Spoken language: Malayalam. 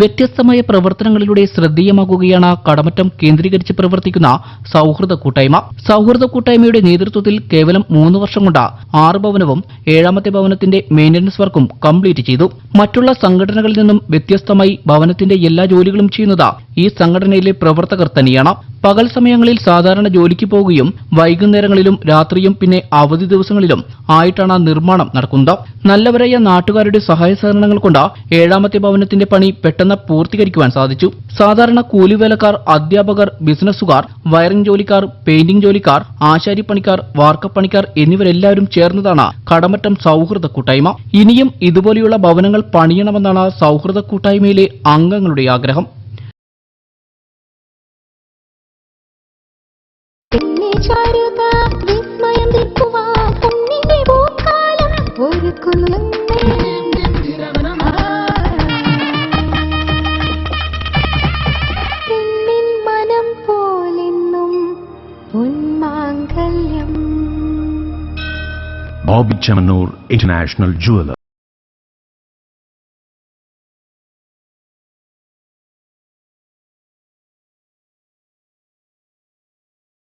വ്യത്യസ്തമായ പ്രവർത്തനങ്ങളിലൂടെ ശ്രദ്ധേയമാകുകയാണ് കടമറ്റം കേന്ദ്രീകരിച്ച് പ്രവർത്തിക്കുന്ന സൗഹൃദ കൂട്ടായ്മ. സൗഹൃദ കൂട്ടായ്മയുടെ നേതൃത്വത്തിൽ കേവലം മൂന്ന് വർഷം കൊണ്ട് ആറ് ഭവനവും ഏഴാമത്തെ ഭവനത്തിന്റെ മെയിന്റനൻസ് വർക്കും കംപ്ലീറ്റ് ചെയ്തു. മറ്റുള്ള സംഘടനകളിൽ നിന്നും വ്യത്യസ്തമായി ഭവനത്തിന്റെ എല്ലാ ജോലികളും ചെയ്യുന്നത് ഈ സംഘടനയിലെ പ്രവർത്തകർ തന്നെയാണ്. പകൽ സമയങ്ങളിൽ സാധാരണ ജോലിക്ക് പോവുകയും വൈകുന്നേരങ്ങളിലും രാത്രിയും പിന്നെ അവധി ദിവസങ്ങളിലും ആയിട്ടാണ് നിർമ്മാണം നടക്കുന്നത്. നല്ലവരായ നാട്ടുകാരുടെ സഹായ സഹകരണങ്ങൾ കൊണ്ട് ഏഴാമത്തെ ഭവനത്തിന്റെ പണി പെട്ടെന്ന് പൂർത്തീകരിക്കുവാൻ സാധിച്ചു. സാധാരണ കൂലിവേലക്കാർ അധ്യാപകർ ബിസിനസ്സുകാർ വയറിംഗ് ജോലിക്കാർ പെയിന്റിംഗ് ജോലിക്കാർ ആശാരിപ്പണിക്കാർ വാർക്കപ്പണിക്കാർ എന്നിവരെല്ലാവരും ചേർന്നതാണ് കടമറ്റം സൗഹൃദ കൂട്ടായ്മ. ഇനിയും ഇതുപോലെയുള്ള ഭവനങ്ങൾ പണിയണമെന്നാണ് സൗഹൃദ കൂട്ടായ്മയിലെ അംഗങ്ങളുടെ ആഗ്രഹം. ചാരുത വിസ്മയം തീർക്കുവാൻ പൊന്നിന്റെ പൂക്കാലം ഒരുക്കുന്നു പെണ്ണിൻ മനം പോലെന്നും പൊന്മാങ്കല്യം Bobby Chamanur International Jeweler.